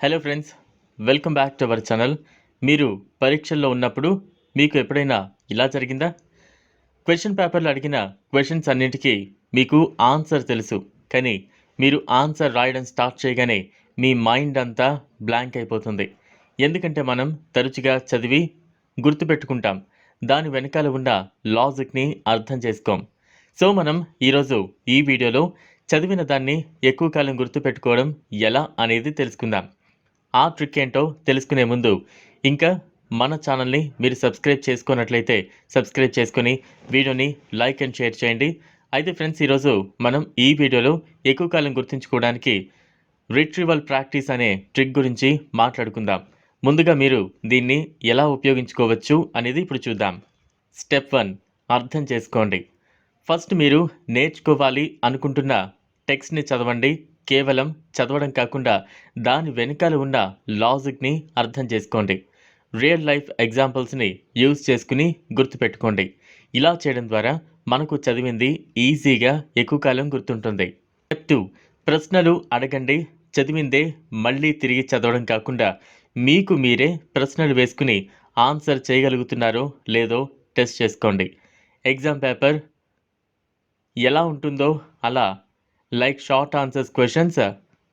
Hello friends welcome back to our channel మీరు పరీక్షల్లో ఉన్నప్పుడు మీకు ఎప్పుడైనా ఇలా జరిగిందా? క్వశ్చన్ పేపర్లో అడిగిన క్వశ్చన్స్ అన్నింటికీ మీకు ఆన్సర్ తెలుసు. కానీ మీరు ఆన్సర్ రాయడం స్టార్ట్ చేయగానే మీ మైండ్ అంతా బ్లాంక్ అయిపోతుంది. ఎందుకంటే మనం తరచుగా చదివి గుర్తుపెట్టుకుంటాం. దాని వెనకాల ఉన్న లాజిక్ని అర్థం చేసుకోం. సో మనం ఈరోజు ఈ వీడియోలో చదివిన దాన్ని ఎక్కువ కాలం గుర్తుపెట్టుకోవడం ఎలా అనేది తెలుసుకుందాం. ఆ ట్రిక్ ఏంటో తెలుసుకునే ముందు ఇంకా మన ఛానల్ని మీరు సబ్స్క్రైబ్ చేసుకున్నట్లయితే సబ్స్క్రైబ్ చేసుకొని వీడియోని లైక్ అండ్ షేర్ చేయండి. అయితే ఫ్రెండ్స్ ఈరోజు మనం ఈ వీడియోలో ఎక్కువ కాలం గుర్తుంచుకోవడానికి రిట్రీవల్ ప్రాక్టీస్ అనే ట్రిక్ గురించి మాట్లాడుకుందాం. ముందుగా మీరు దీన్ని ఎలా ఉపయోగించుకోవచ్చు అనేది ఇప్పుడు చూద్దాం. స్టెప్ వన్ అర్థం చేసుకోండి. ఫస్ట్ మీరు నేర్చుకోవాలి అనుకుంటున్న టెక్స్ట్ని చదవండి. కేవలం చదవడం కాకుండా దాని వెనకాల ఉన్న లాజిక్ని అర్థం చేసుకోండి. రియల్ లైఫ్ ఎగ్జాంపుల్స్ని యూజ్ చేసుకుని గుర్తుపెట్టుకోండి. ఇలా చేయడం ద్వారా మనకు చదివింది ఈజీగా ఎక్కువ కాలం గుర్తుంటుంది. స్టెప్ టూ ప్రశ్నలు అడగండి. చదివిందే మళ్ళీ తిరిగి చదవడం కాకుండా మీకు మీరే ప్రశ్నలు వేసుకుని ఆన్సర్ చేయగలుగుతున్నారో లేదో టెస్ట్ చేసుకోండి. ఎగ్జామ్ పేపర్ ఎలా ఉంటుందో అలా like short answers questions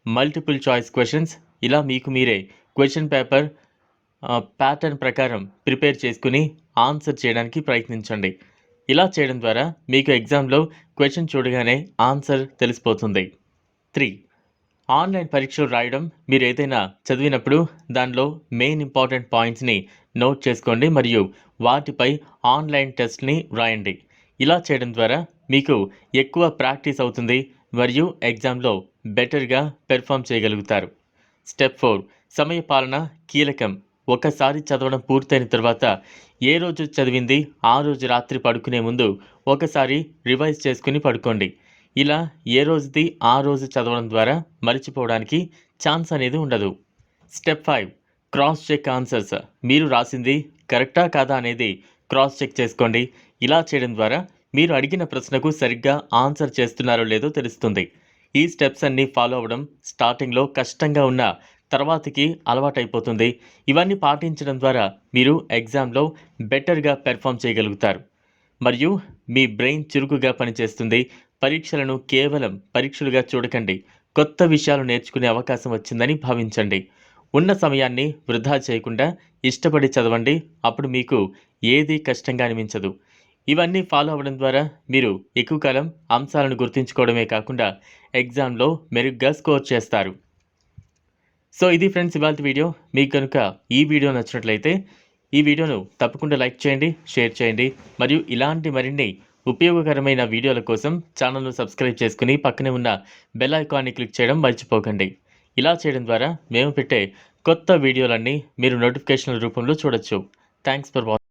multiple choice questions ఇలా మీకు మీరే క్వశ్చన్ పేపర్ ప్యాటర్న్ ప్రకారం ప్రిపేర్ చేసుకుని ఆన్సర్ చేయడానికి ప్రయత్నించండి. ఇలా చేయడం ద్వారా మీకు ఎగ్జామ్లో క్వశ్చన్ చూడగానే ఆన్సర్ తెలిసిపోతుంది. త్రీ ఆన్లైన్ పరీక్షలు రాయడం మీరు ఏదైనా చదివినప్పుడు దానిలో మెయిన్ ఇంపార్టెంట్ పాయింట్స్ని నోట్ చేసుకోండి మరియు వాటిపై ఆన్లైన్ టెస్ట్ని రాయండి ఇలా చేయడం ద్వారా మీకు ఎక్కువ ప్రాక్టీస్ అవుతుంది. మరియు ఎగ్జామ్లో బెటర్గా పెర్ఫామ్ చేయగలుగుతారు. స్టెప్ ఫోర్ సమయ పాలన కీలకం. ఒకసారి చదవడం పూర్తయిన తర్వాత ఏ రోజు చదివింది ఆ రోజు రాత్రి పడుకునే ముందు ఒకసారి రివైజ్ చేసుకుని పడుకోండి. ఇలా ఏ రోజుది ఆ రోజు చదవడం ద్వారా మరిచిపోవడానికి ఛాన్స్ అనేది ఉండదు. Step five cross check answers. మీరు రాసింది కరెక్టా కాదా అనేది క్రాస్ చెక్ చేసుకోండి. ఇలా చేయడం ద్వారా మీరు అడిగిన ప్రశ్నకు సరిగ్గా ఆన్సర్ చేస్తున్నారో లేదో తెలుస్తుంది. ఈ స్టెప్స్ అన్నీ ఫాలో అవ్వడం స్టార్టింగ్లో కష్టంగా ఉన్న తర్వాతకి అలవాటైపోతుంది. ఇవన్నీ పాటించడం ద్వారా మీరు ఎగ్జామ్లో బెటర్గా పెర్ఫామ్ చేయగలుగుతారు. మరియు మీ బ్రెయిన్ చురుకుగా పనిచేస్తుంది. పరీక్షలను కేవలం పరీక్షలుగా చూడకండి. కొత్త విషయాలు నేర్చుకునే అవకాశం వచ్చిందని భావించండి. ఉన్న సమయాన్ని వృధా చేయకుండా ఇష్టపడి చదవండి. అప్పుడు మీకు ఏది కష్టంగా అనిపించదు. ఇవన్నీ ఫాలో అవ్వడం ద్వారా మీరు ఎక్కువ కాలం అంశాలను గుర్తుంచుకోవడమే కాకుండా ఎగ్జామ్లో మెరుగ్గా స్కోర్ చేస్తారు. సో ఇది ఫ్రెండ్స్ ఇవాళ వీడియో. మీకు కనుక ఈ వీడియో నచ్చినట్లయితే ఈ వీడియోను తప్పకుండా లైక్ చేయండి షేర్ చేయండి మరియు ఇలాంటి మరిన్ని ఉపయోగకరమైన వీడియోల కోసం ఛానల్ను సబ్స్క్రైబ్ చేసుకుని పక్కనే ఉన్న బెల్ ఐకాన్ని క్లిక్ చేయడం మర్చిపోకండి. ఇలా చేయడం ద్వారా మేము పెట్టే కొత్త వీడియోలన్నీ మీరు నోటిఫికేషన్ల రూపంలో చూడొచ్చు. Thanks for watching